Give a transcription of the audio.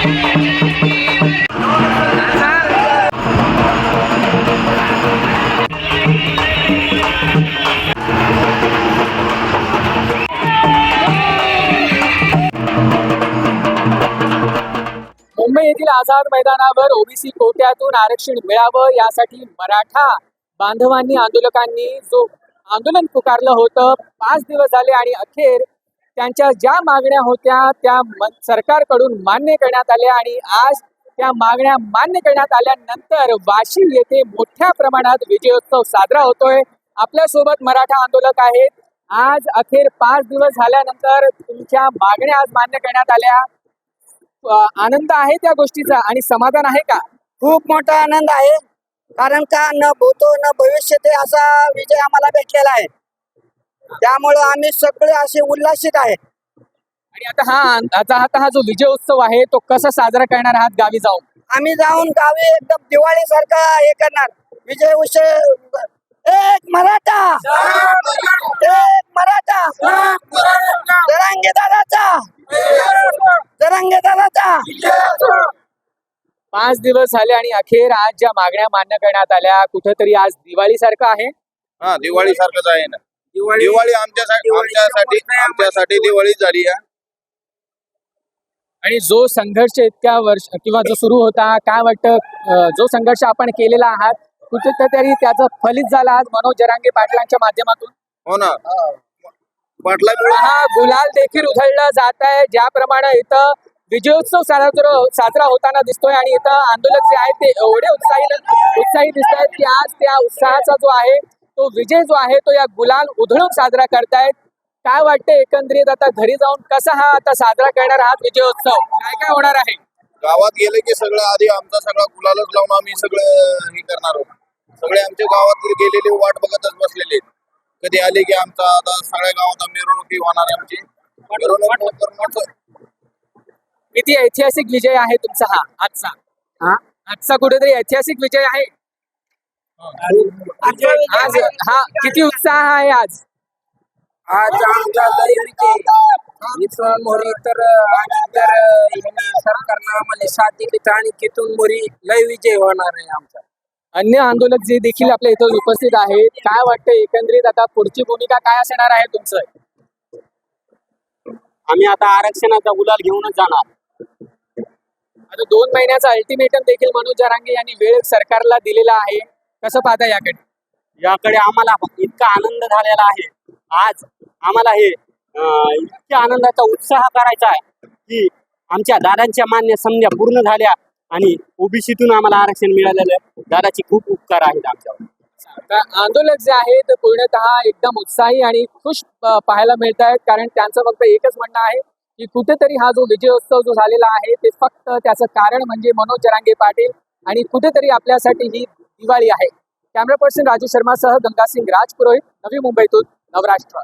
मुंबई येथील आझाद मैदानावर ओबीसी कोट्यातून आरक्षण मिळावं यासाठी मराठा बांधवांनी आंदोलकांनी जो आंदोलन पुकारलं होतं पाच दिवस झाले आणि अखेर त्यांच्या ज्या मागण्या होत्या त्या सरकारकडून मान्य करण्यात आल्या आणि आज त्या मागण्या मान्य करण्यात आल्यानंतर वाशिम येथे मोठ्या प्रमाणात विजयोत्सव साजरा होतोय. आपल्यासोबत मराठा आंदोलक आहेत. आज अखेर पाच दिवस झाल्यानंतर तुमच्या मागण्या आज मान्य करण्यात आल्या. आनंद आहे त्या गोष्टीचा आणि समाधान आहे का? खूप मोठा आनंद आहे. कारण का न भूतो न भविष्य ते असा विजय आम्हाला भेटलेला आहे. त्यामुळं आम्ही सगळे असे उल्हासित आहे. आणि आता हा आता आता हा जो विजय उत्सव आहे तो कसा साजरा करणार आहात गावी जाऊन? आम्ही जाऊन गावी एकदम दिवाळी सारखा हे करणार. विजय उत्सव एक मराठा! एक मराठा! जरांगे दादाचा! जरांगे दादाचा! पाच दिवस झाले आणि अखेर आज ज्या मागण्या मान्य करण्यात आल्या कुठेतरी आज दिवाळी सारखं आहे? हा दिवाळी सारखंच आहे ना. दिवाळी आमच्यासाठी आमच्यासाठी आमच्यासाठी दिवाळी. झाली आहे. आणि जो संघर्ष इतक्या वर्ष किंवा जो सुरू होता काय वाटतं जो संघर्ष आपण केलेला आहात कुठेतरी त्याचा फलित झाला आज मनोज जरांगे पाटलांच्या माध्यमातून? हो ना. पाटलामुळे हा गुलाल देखील उधळला जात आहे. ज्याप्रमाणे इथं विजयोत्सव साजरा साजरा होताना दिसतोय आणि इथं आंदोलक जे आहेत ते एवढे उत्साही उत्साही दिसत आहेत की आज त्या उत्साहाचा जो आहे तो विजय जो आहे तो या गुलाल उधळून साजरा करतायत. काय वाटतं एकंदरीत आता घरी जाऊन कसा हा आता साजरा करणार आहात विजयोत्सव? काय काय होणार आहे? गावात गेले की सगळं आधी आमचा सगळा गुलालच लावून आम्ही सगळं हे करणार आहोत. सगळे आमच्या गावात गेलेले वाट बघतच बसलेले. कधी आले की आमचा आता सगळ्या गावात मिरवणुकी होणार आहे आमची. किती ऐतिहासिक विजय आहे तुमचा हा आजचा? हा? आजचा कुठेतरी ऐतिहासिक विजय आहे. आज हा किती उत्साह आहे आज? आज आमचा लय इथून मोरी तर आणि तर यांनी सरकारनं आम्हाला साथ दिली तर आणि तिथून मोरी लय विजय होणार आहे आमचा. अन्य आंदोलक जे देखील आपल्या इथं उपस्थित आहेत काय वाटतं एकंदरीत आता पुढची भूमिका काय असणार आहे तुमचं? आम्ही आता आरक्षणाचा गुलाल घेऊनच जाणार. आता दोन महिन्याचा अल्टिमेटम देखील मनोज जरांगे यांनी वेळ सरकारला दिलेला आहे. कसं पाहता याकडे? याकडे आम्हाला इतका आनंद झालेला आहे. आज आम्हाला हे इतक्या आनंदाचा उत्साह करायचा आहे की आमच्या दादांच्या मान्य समजा पूर्ण झाल्या आणि ओबीसीतून आम्हाला आरक्षण मिळालेलं आहे. खूप उपकार आहेत आमच्यावर. आंदोलक जे आहेत पूर्णतः एकदम उत्साही आणि खुश पाहायला मिळत आहेत. कारण त्यांचं फक्त एकच म्हणणं आहे की कुठेतरी हा जो विजयोत्सव जो झालेला आहे ते फक्त त्याचं कारण म्हणजे मनोज जरांगे पाटील आणि कुठेतरी आपल्यासाठी ही दिवाळी आहे. कॅमेरा पर्सन राजू शर्मासह गंगासिंग राजपुरोहित नवी मुंबईतून नवराष्ट्र.